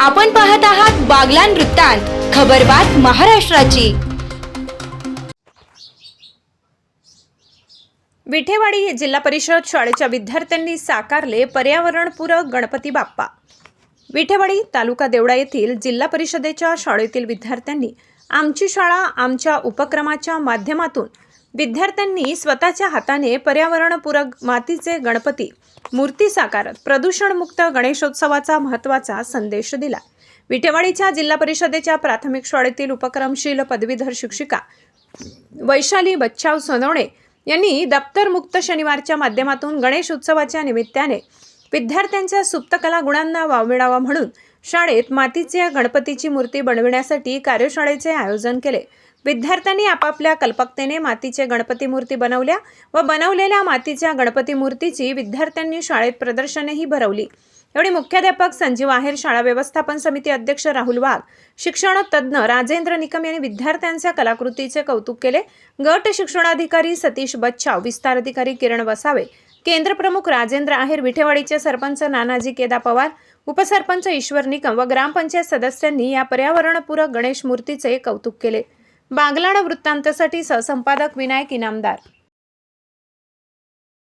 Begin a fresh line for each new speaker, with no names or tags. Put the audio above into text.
आपण पाहत आहात बागलान वृत्तांत खबरबात महाराष्ट्राची.
विठेवाडी जिल्हा परिषद शाळेच्या विद्यार्थ्यांनी साकारले पर्यावरणपूरक गणपती बाप्पा. विठेवाडी तालुका देवळा येथील जिल्हा परिषदेच्या शाळेतील विद्यार्थ्यांनी आमची शाळा आमच्या उपक्रमाच्या माध्यमातून विद्यार्थ्यांनी स्वतःच्या हाताने पर्यावरणपूरक मातीचे गणपती मूर्ती साकारत प्रदूषणमुक्त गणेशोत्सवाचा महत्त्वाचा संदेश दिला. विठेवाडीच्या जिल्हा परिषदेच्या प्राथमिक शाळेतील उपक्रमशील पदवीधर शिक्षिका वैशाली बच्चाव सोनवणे यांनी दप्तर मुक्त शनिवारच्या माध्यमातून गणेश उत्सवाच्या निमित्ताने विद्यार्थ्यांच्या सुप्तकला गुणांना वाव मिळावा म्हणून शाळेत मातीच्या गणपतीची मूर्ती बनविण्यासाठी कार्यशाळेचे आयोजन केले. विद्यार्थ्यांनी आपापल्या कल्पकतेने मातीचे गणपती मूर्ती बनवल्या व बनवलेल्या मातीच्या गणपती मूर्तीची विद्यार्थ्यांनी शाळेत प्रदर्शनही भरवली. एवढी मुख्याध्यापक संजीव आहेर शाळा व्यवस्थापन समिती अध्यक्ष राहुल वाघ शिक्षण तज्ज्ञ राजेंद्र निकम यांनी विद्यार्थ्यांच्या कलाकृतीचे कौतुक केले. गट शिक्षणाधिकारी सतीश बच्चाव विस्तार अधिकारी किरण वसावे केंद्रप्रमुख राजेंद्र आहेर विठेवाडीचे सरपंच नानाजी केदा पवार उपसरपंच ईश्वर निकम व ग्रामपंचायत सदस्यांनी या पर्यावरणपूरक गणेश मूर्तीचे कौतुक केले. बागलाण वृत्तांतसाठी सहसंपादक विनायक इनामदार